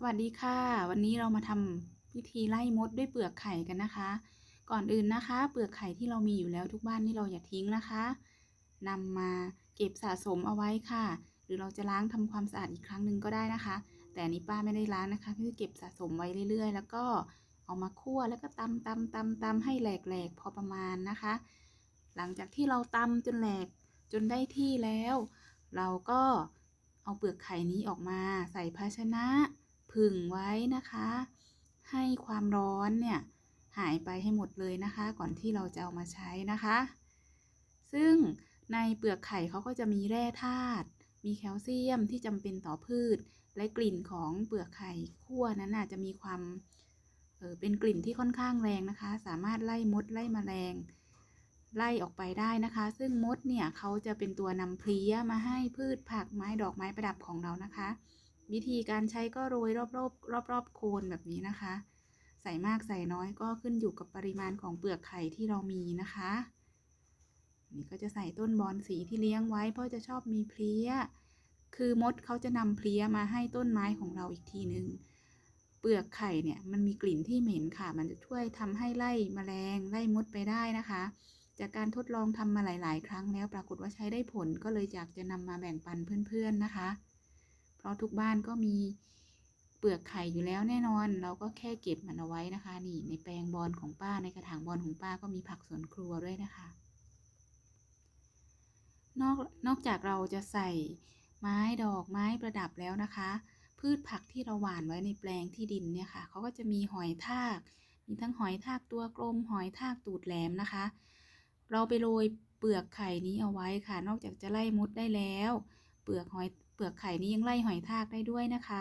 สวัสดีค่ะ วันนี้เรามาทำวิธีไล่มดด้วยเปลือกไข่กันนะคะ ก่อนอื่นนะคะ เปลือกไข่ที่เรามีอยู่แล้วทุกบ้านนี่เราอย่าทิ้งนะคะนำมาเก็บสะสมเอาไว้ค่ะ หรือเราจะล้างทำความสะอาดอีกครั้งหนึ่งก็ได้นะคะ แต่นนี้ป้าไม่ได้ล้างนะคะคือเก็บสะสมไว้เรื่อย ๆ แล้วก็เอามาคั่วแล้วก็ตำตำตำตำให้แหลกๆพอประมาณนะคะ หลังจากที่เราตำจนแหลกจนได้ที่แล้ว เราก็เอาเปลือกไข่นี้ออกมาใส่ภาชนะ ผึ่งไว้นะคะ ให้ความร้อนเนี่ยหายไปให้หมดเลยนะคะ ก่อนที่เราจะเอามาใช้นะคะ ซึ่งในเปลือกไข่เขาก็จะมีแร่ธาตุมีแคลเซียมที่จำเป็นต่อพืช และกลิ่นของเปลือกไข่คั่วนั้นน่ะจะมีความเออเป็นกลิ่นที่ค่อนข้างแรงนะคะ สามารถไล่มดไล่แมลงไล่ออกไปได้นะคะ ซึ่งมดเนี่ยเขาจะเป็นตัวนำเพลี้ยมาให้พืชผักไม้ดอกไม้ประดับของเรานะคะ วิธีการใช้ก็โรยรอบๆรอบๆโคนแบบนี้นะคะ ใส่มากใส่น้อยก็ขึ้นอยู่กับปริมาณของเปลือกไข่ที่เรามีนะคะ นี่ก็จะใส่ต้นบอนสีที่เลี้ยงไว้ เพราะจะชอบมีเพลี้ย คือมดเขาจะนำเพลี้ยมาให้ต้นไม้ของเราอีกทีหนึ่งเปลือกไข่เนี่ยมันมีกลิ่นที่เหม็นค่ะ มันจะช่วยทำให้ไล่แมลงไล่มดไปได้นะคะ จากการทดลองทำมาหลาย ๆ ครั้งแล้วปรากฏว่าใช้ได้ผลก็เลยอยากจะนำมาแบ่งปันเพื่อน ๆ นะคะ เพราะทุกบ้านก็มีเปลือกไข่อยู่แล้วแน่นอน เราก็แค่เก็บมันเอาไว้นะคะ นี่ในแปลงบอลของป้าในกระถางบอลของป้าก็มีผักสวนครัวด้วยนะคะ นอกนอกจากเราจะใส่ไม้ดอกไม้ประดับแล้วนะคะ พืชผักที่เราหว่านไว้ในแปลงที่ดินเนี่ยค่ะเขาก็จะมีหอยทาก มีทั้งหอยทากตัวกลม หอยทากตูดแหลมนะคะ เราไปโรยเปลือกไข่นี้เอาไว้ค่ะ นอกจากจะไล่มดได้แล้ว เปลือกหอย เปลือกไข่นี้ยังไล่หอยทากได้ด้วยนะคะ